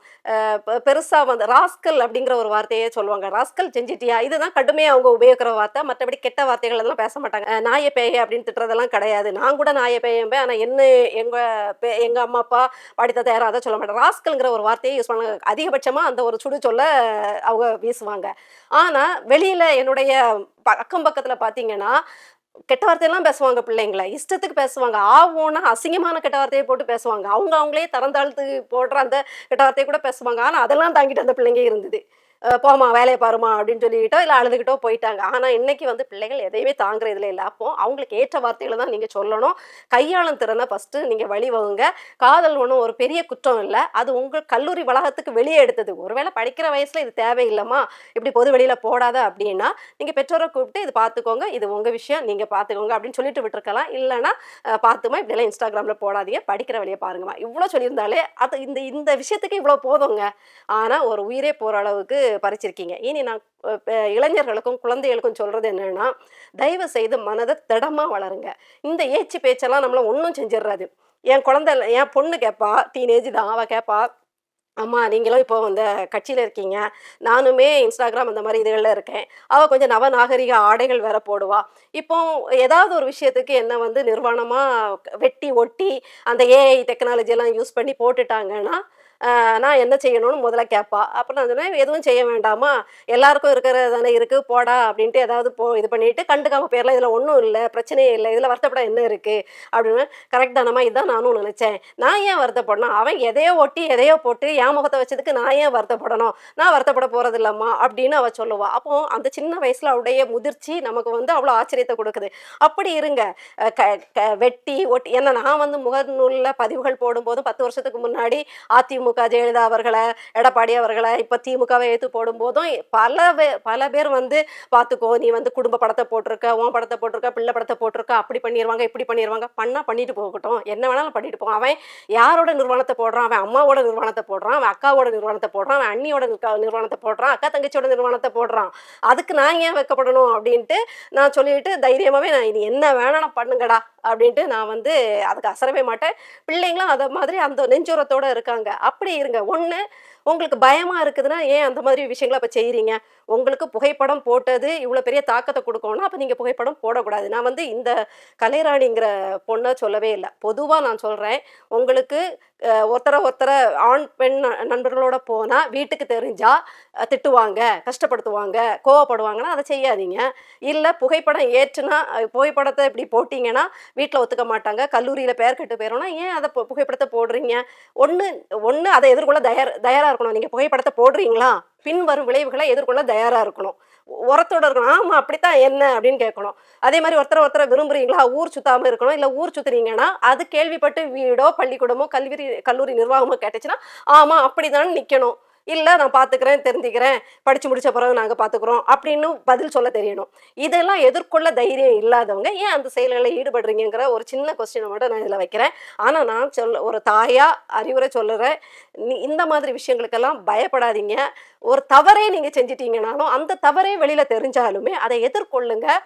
பெருசாக வந்து ராஸ்கல் அப்படிங்கிற ஒரு வார்த்தையே சொல்லுவாங்க. ராஸ்கல் செஞ்சிட்டியா? இதுதான் கடுமையாக அவங்க உபயோகிக்கிற வார்த்தை மற்றபடி கெட்ட வார்த்தைகள் எல்லாம் பேச மாட்டாங்க நாயை நாய பேய அப்படின்னு திட்டுறதெல்லாம் கிடையாது. நான் கூட நாய பேயம்பேன் ஆனால் என்ன எங்கள் பே- எங்கள் அம்மா அப்பா படித்த யாரும் அதை சொல்ல மாட்டேன் ராஸ்கல்ங்கிற ஒரு வார்த்தையை யூஸ் பண்ணாங்க. அதிகபட்சமாக அந்த ஒரு சுடு சொல்ல அவங்க வீசுவாங்க. ஆனால் வெளியில் என்னுடைய ப- அக்கம் பக்கத்தில் பார்த்தீங்கன்னா கெட்ட வார்த்தையெல்லாம் பேசுவாங்க பிள்ளைங்கள. இஷ்டத்துக்கு பேசுவாங்க. ஆவோன்னா அசிங்கமான கெட்ட வார்த்தையை போட்டு பேசுவாங்க. அவங்க அவங்களே தரந்தாழ்த்து போடுற அந்த கெட்ட வார்த்தையை கூட பேசுவாங்க. ஆனால் அதெல்லாம் தாங்கிட்டு அந்த பிள்ளைங்க இருந்தது. போமா போம்மா வேலையை பாருமா அப்படின்னு சொல்லிக்கிட்டோ இல்லை அழுதுகிட்டோ போயிட்டாங்க. ஆனால் இன்னைக்கு வந்து பிள்ளைகள் எதையுமே தாங்குற இதில் இல்லை. அப்போ அவங்களுக்கு ஏற்ற வார்த்தைகளை தான் நீங்கள் சொல்லணும். கையாளும் திறனை ஃபஸ்ட்டு நீங்கள் வழிவகுங்க. காதல் ஒன்றும் ஒரு பெரிய குற்றம் இல்லை. அது உங்கள் கல்லூரி வளாகத்துக்கு வெளியே எடுத்தது. ஒருவேளை படிக்கிற வயசில் இது தேவையில்லைம்மா இப்படி பொது வெளியில் போடாத அப்படின்னா நீங்கள் பெற்றோரை கூப்பிட்டு இது பார்த்துக்கோங்க இது உங்கள் விஷயம் நீங்கள் பார்த்துக்கோங்க அப்படின்னு சொல்லிட்டு விட்டுருக்கலாம். இல்லைன்னா பார்த்துமா இப்படிலாம் இன்ஸ்டாகிராமில் போடாதீங்க படிக்கிற வழியை பாருங்கம்மா. இவ்வளோ சொல்லியிருந்தாலே அது இந்த இந்த விஷயத்துக்கு இவ்வளோ போதுங்க. ஆனால் ஒரு உயிரே போகிற அளவுக்கு பறிச்சிருக்கீங்க. இனி நான் இளைஞர்களுக்கும் குழந்தைகளுக்கும் சொல்கிறது என்னன்னா தயவு செய்து மனதை திடமாக வளருங்க. இந்த ஏச்சு பேச்செல்லாம் நம்மள ஒன்றும் செஞ்சிடுறாது என் குழந்தை என் பொண்ணு கேட்பா டீனேஜ் தான் அவள் கேட்பா அம்மா நீங்களும் இப்போ அந்த கட்சியில் இருக்கீங்க. நானுமே இன்ஸ்டாகிராம் அந்த மாதிரி இதுகளில் இருக்கேன். அவள் கொஞ்சம் நவநாகரிக ஆடைகள் வேற போடுவா. இப்போ ஏதாவது ஒரு விஷயத்துக்கு என்ன வந்து நிர்வாணமாக வெட்டி ஒட்டி அந்த ஏஐ டெக்னாலஜி எல்லாம் யூஸ் பண்ணி போட்டுட்டாங்கன்னா நான் என்ன செய்யணும்னு முதல்ல கேட்பா அப்புறம் நான் சொன்னேன் எதுவும் செய்ய வேண்டாமா? எல்லாருக்கும் இருக்கிறது தானே இருக்குது போடா அப்படின்ட்டு ஏதாவது போ இது பண்ணிட்டு கண்டுக்காம போயிடலாம் இதில் ஒன்றும் இல்லை பிரச்சனையே இல்லை இதில் வருத்தப்பட என்ன இருக்குது அப்படின்னு கரெக்ட் தானம்மா இதுதான் நானும் நினச்சேன். நான் ஏன் வருத்தப்படணும்? அவன் எதையோ ஒட்டி எதையோ போட்டு என் முகத்தை வச்சதுக்கு நான் ஏன் வருத்தப்படணும்? நான் வருத்தப்பட போகிறது இல்லைம்மா அப்படின்னு அவள் சொல்லுவாள் அப்போ அந்த சின்ன வயசில் அவளுடைய முதிர்ச்சி நமக்கு வந்து அவ்வளோ ஆச்சரியத்தை கொடுக்குது. அப்படி இருங்க க க வெட்டி ஒட்டி ஏன்னா நான் வந்து முகநூலில் பதிவுகள் போடும்போதும் பத்து வருஷத்துக்கு முன்னாடி அதிமுக ஜெயலலிதா அவர்களை எடப்பாடி அவர்களை இப்போ திமுகவை ஏற்று போடும்போதும் பல பல பேர் வந்து பார்த்துக்கோ நீ வந்து குடும்ப படத்தை போட்டிருக்க உன் படத்தை போட்டிருக்க பிள்ளை படத்தை போட்டிருக்க அப்படி பண்ணிடுவாங்க இப்படி பண்ணிடுவாங்க பண்ணால் பண்ணிட்டு போகட்டும். என்ன வேணாலும் பண்ணிட்டு போவான் அவன் யாரோட நிர்வாணத்தை போடுறான்? அவன் அம்மாவோட நிர்வாணத்தை போடுறான் அவன் அக்காவோட நிர்வாணத்தை போடுறான் அவன் அண்ணியோட நிறுவனத்தை நிர்வாணத்தை போடுறான் அக்கா தங்கச்சியோட நிர்வாணத்தை போடுறான். அதுக்கு நான் ஏன் வைக்கப்படணும் அப்படின்ட்டு நான் சொல்லிட்டு தைரியமாகவே நான் இது என்ன வேணாலும் பண்ணுங்கடா அப்படின்ட்டு நான் வந்து அதுக்கு அசரவே மாட்டேன். பிள்ளைங்களும் அதை மாதிரி அந்த நெஞ்சுரத்தோட இருக்காங்க. அப்படி இருங்க. ஒன்று உங்களுக்கு பயமா இருக்குதுன்னா ஏன் அந்த மாதிரி விஷயங்களை அப்போ செய்கிறீங்க உங்களுக்கு புகைப்படம் போட்டது இவ்வளோ பெரிய தாக்கத்தை கொடுக்கணும்னா அப்போ நீங்கள் புகைப்படம் போடக்கூடாது. நான் வந்து இந்த கலைராணிங்கிற பொண்ணை சொல்லவே இல்லை. பொதுவாக நான் சொல்கிறேன் உங்களுக்கு ஒருத்தரை ஒருத்தரை ஆண் பெண் நண்பர்களோட போனால் வீட்டுக்கு தெரிஞ்சா திட்டுவாங்க கஷ்டப்படுத்துவாங்க கோவப்படுவாங்கன்னா அதை செய்யாதீங்க. இல்லை புகைப்படம் ஏற்றுனா புகைப்படத்தை இப்படி போட்டிங்கன்னா வீட்டில் ஒத்துக்க மாட்டாங்க கல்லூரியில் பேர் கெட்டு போயிடும்னா ஏன் அதை புகைப்படத்தை போடுறீங்க? ஒன்று ஒன்று அதை எதிர்கொள்ள தயார் தயாராக இருக்கணும். நீங்கள் புகைப்படத்தை போடுறீங்களா? பின்வரும் விளைவுகளை எதிர்கொள்ள தயாராக இருக்கணும். உரத்தோட இருக்கணும். ஆமாம் அப்படித்தான் என்ன அப்படின்னு கேட்கணும். அதே மாதிரி ஒருத்தரை ஒருத்தரை விரும்புறீங்களா? ஊர் சுத்தாமல் இருக்கணும். இல்லை ஊர் சுத்துறீங்கன்னா அது கேள்விப்பட்டு வீடோ பள்ளிக்கூடமோ கல்வி கல்லூரி நிர்வாகமோ கேட்டுச்சுன்னா ஆமாம் அப்படிதான் நிற்கணும் இல்லை நான் பார்த்துக்கிறேன் தெரிஞ்சுக்கிறேன் படித்து முடித்த பிறகு நாங்கள் பார்த்துக்குறோம் அப்படின்னு பதில் சொல்ல தெரியணும். இதெல்லாம் எதிர்கொள்ள தைரியம் இல்லாதவங்க ஏன் அந்த செயல்களில் ஈடுபடுறீங்கிற ஒரு சின்ன கொஸ்டினை மட்டும் நான் இதில் வைக்கிறேன். ஆனால் நான் சொல்ல ஒரு தாயாக அறிவுரை சொல்லுறேன் நீ இந்த மாதிரி விஷயங்களுக்கெல்லாம் பயப்படாதீங்க. ஒரு தவறே நீங்கள் செஞ்சிட்டீங்கனாலும் அந்த தவறே வெளியில் தெரிஞ்சாலுமே அதை எதிர்கொள்ளுங்கள்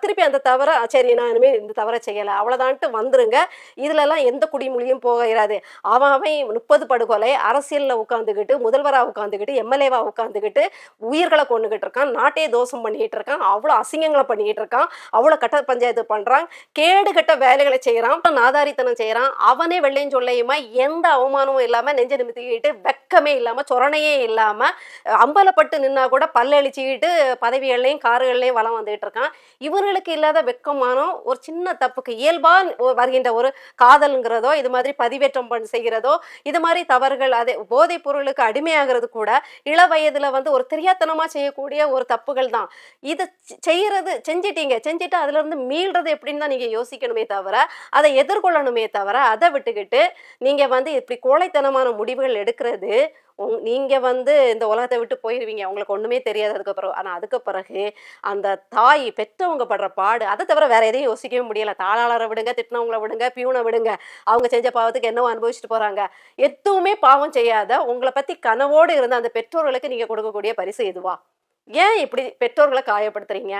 திருப்பி அந்த தவறை சரி நான் இனிமேல் இந்த தவறை செய்யலை அவ்வளோதான்ட்டு வந்துருங்க. இதுலலாம் எந்த குடிமொழியும் போகிறாது அவன் அவன் முப்பது படுகொலை அரசியலில் உட்காந்துக்கிட்டு முதல்வராக உட்காந்துக்கிட்டு எம்எல்ஏவாக உட்காந்துக்கிட்டு உயிர்களை கொண்டுகிட்டு இருக்கான் நாட்டையே தோஷம் பண்ணிக்கிட்டு இருக்கான் அவ்வளோ அசிங்கங்களை பண்ணிக்கிட்டு இருக்கான் அவ்வளோ கட்ட பஞ்சாயத்து பண்ணுறான் கேடு கட்ட வேலைகளை செய்கிறான் நாதாரித்தனம் செய்கிறான் அவனே வெள்ளையும் சொல்லையுமா எந்த அவமானமும் இல்லாமல் நெஞ்ச நிமித்திக்கிட்டு வெக்கமே இல்லாமல் சொரணையே இல்லாமல் அம்பலப்பட்டு நின்னா கூட பல்லழிச்சிக்கிட்டு பதவிகள்லையும் கார்கள்லையும் வளம் வந்துகிட்டு இருக்கான். இவர்களுக்கு இல்லாத வெக்கமான ஒரு சின்ன தப்புக்கு இயல்பா வருகின்ற ஒரு காதல்ங்கிறதோ இது மாதிரி பதிவேற்றம் பண்ண செய்கிறதோ இது மாதிரி தவறுகள் அதே போதைப் பொருளுக்கு அடிமையாகிறது கூட இள வயதுல வந்து ஒரு தெரியாத்தனமா செய்யக்கூடிய ஒரு தப்புகள் தான். இது செய்யறது செஞ்சிட்டீங்க செஞ்சுட்டு அதுல இருந்து மீள்றது எப்படின்னு தான் நீங்க யோசிக்கணுமே தவிர அதை எதிர்கொள்ளணுமே தவிர அதை விட்டுக்கிட்டு நீங்க வந்து இப்படி கோழைத்தனமான முடிவுகள் எடுக்கிறது உங்- நீங்கள் வந்து இந்த உலகத்தை விட்டு போயிடுவீங்க உங்களுக்கு ஒன்றுமே தெரியாது அதுக்கப்புறம். ஆனால் அதுக்கு பிறகு அந்த தாய் பெற்றவங்க படுற பாடு அதை தவிர வேற எதையும் யோசிக்கவே முடியலை. தாளாளரை விடுங்க திட்டினவங்கள விடுங்க பியூனை விடுங்க. அவங்க செஞ்ச பாவத்துக்கு என்னவோ அனுபவிச்சுட்டு போகிறாங்க எதுவுமே பாவம் செய்யாத உங்களை பற்றி கனவோடு இருந்த அந்த பெற்றோர்களுக்கு நீங்கள் கொடுக்கக்கூடிய பரிசு இதுவா ஏன் இப்படி பெற்றோர்களை காயப்படுத்துறீங்க?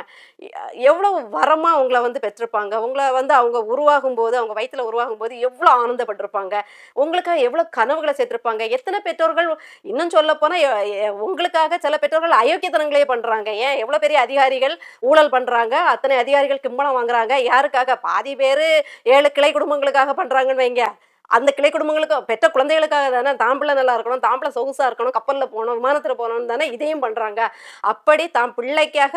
எவ்வளோ வரமாக அவங்கள உங்களை வந்து பெற்றிருப்பாங்க? உங்களை வந்து அவங்க உருவாகும் போது அவங்க வயிற்றில் உருவாகும் போது எவ்வளோ ஆனந்தப்பட்டிருப்பாங்க? உங்களுக்காக எவ்வளோ கனவுகளை சேர்த்திருப்பாங்க? எத்தனை பெற்றோர்கள் இன்னும் சொல்லப்போனால் உங்களுக்காக சில பெற்றோர்கள் அயோக்கியத்தனங்களே பண்ணுறாங்க ஏன்? எவ்வளோ பெரிய அதிகாரிகள் ஊழல் பண்ணுறாங்க அத்தனை அதிகாரிகள் கிம்பளம் வாங்குறாங்க? யாருக்காக? பாதி பேர் ஏழு கிளை குடும்பங்களுக்காக பண்ணுறாங்கன்னு வைங்க. அந்த கிளை குடும்பங்களுக்கு பெற்ற குழந்தைகளுக்காக தானே தாம்பிள்ள நல்லா இருக்கணும் தாம்பிள்ள சொகுசா இருக்கணும் கப்பல்ல போகணும் விமானத்தில் போகணும்னு தானே இதையும் பண்ணுறாங்க அப்படி தாம் பிள்ளைக்காக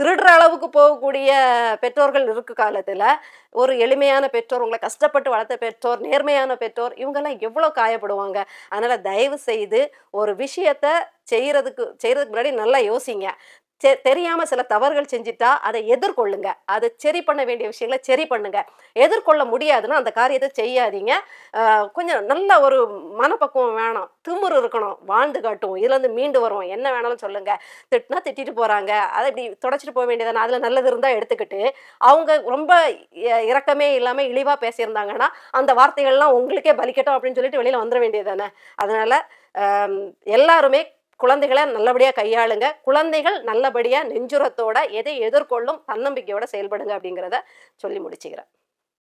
திருடுற அளவுக்கு போகக்கூடிய பெற்றோர்கள் இருக்கு காலத்தில். ஒரு எளிமையான பெற்றோர் உங்களை கஷ்டப்பட்டு வளர்த்த பெற்றோர் நேர்மையான பெற்றோர் இவங்கெல்லாம் எவ்வளோ காயப்படுவாங்க? அதனால் தயவு செய்து ஒரு விஷயத்த செய்கிறதுக்கு செய்கிறதுக்கு முன்னாடி நல்லா யோசிங்க. தெரியாம சில தவறுகள் செஞ்சுட்டா அதை எதிர்கொள்ளுங்க. அதை சரி பண்ண வேண்டிய விஷயங்களை சரி பண்ணுங்க. எதிர்கொள்ள முடியாதுன்னா அந்த காரியத்தை செய்யாதீங்க. கொஞ்சம் நல்ல ஒரு மனப்பக்குவம் வேணும். திமிரு இருக்கணும். வாழ்ந்து காட்டும் இதுல இருந்து மீண்டு வரும் என்ன வேணாலும் சொல்லுங்க. திட்டினா திட்டிட்டு போறாங்க. அதை இப்படி தொடச்சிட்டு போக வேண்டியதானே அதுல நல்லது இருந்தா எடுத்துக்கிட்டு அவங்க ரொம்ப இ- இரக்கமே இல்லாம இழிவா பேசியிருந்தாங்கன்னா அந்த வார்த்தைகள்லாம் உங்களுக்கே பலிக்கட்டும் அப்படின்னு சொல்லிட்டு வெளியில வந்துட வேண்டியதானே அதனால எல்லாருமே குழந்தைகளை நல்லபடியாக கையாளுங்க. குழந்தைகள் நல்லபடியாக நெஞ்சுரத்தோட எதை எதிர்கொள்ளும் தன்னம்பிக்கையோட செயல்படுங்க அப்படிங்கிறத சொல்லி முடிச்சுக்கிறேன்.